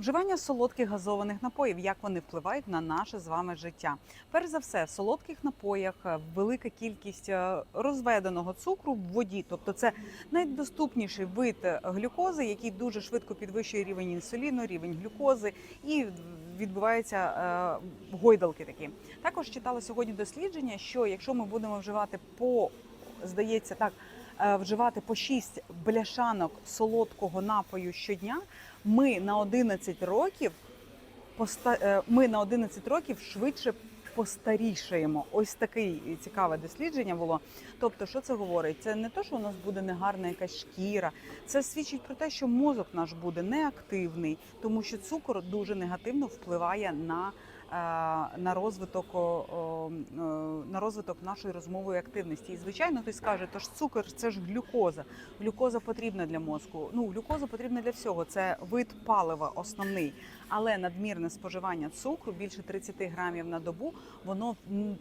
Вживання солодких газованих напоїв, як вони впливають на наше з вами життя. Перш за все, в солодких напоях е, велика кількість е, розведеного цукру в воді, тобто це найдоступніший вид е, глюкози, який дуже швидко підвищує рівень інсуліну, рівень глюкози і відбуваються гойдалки такі. Також читала сьогодні дослідження, що якщо ми будемо вживати по здається так. Е, Вживати по 6 бляшанок солодкого напою щодня, ми на 11 років е, ми на 11 років швидше постарішаємо. Ось таке цікаве дослідження було. Тобто, що це говорить? Це не те, що у нас буде негарна якась шкіра. Це свідчить про те, що мозок наш буде неактивний, тому що цукор дуже негативно впливає на. е, На розвиток на розвиток нашої розмової активності, і звичайно, хтось скаже, то ж цукор це ж глюкоза. Глюкоза потрібна для мозку. Ну глюкоза потрібна для всього. Це вид палива основний, але надмірне споживання цукру більше 30 грамів на добу, воно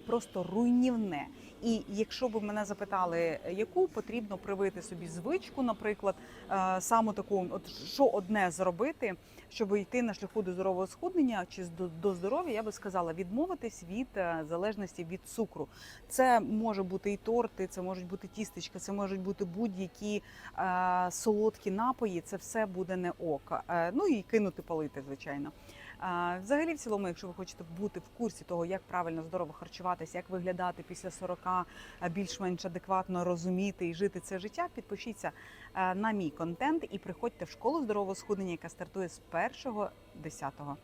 просто руйнівне. І якщо б мене запитали, яку потрібно привити собі звичку, наприклад, е, саме таку, от що одне зробити, щоб йти на шляху до здорового схуднення чи до, до здоров'я, я би сказала, відмовитись від е, залежності від цукру. Це може бути і торти, це можуть бути тістечка, це можуть бути будь-які е, солодкі напої. Це все буде не ок. Е, ну і кинути палити, звичайно. Взагалі, в цілому, якщо ви хочете бути в курсі того, як правильно здорово харчуватися, як виглядати після 40, е, більш-менш адекватно розуміти і жити це життя, підпишіться е, на мій контент і приходьте в школу здорового схудення, яка стартує з 1.10.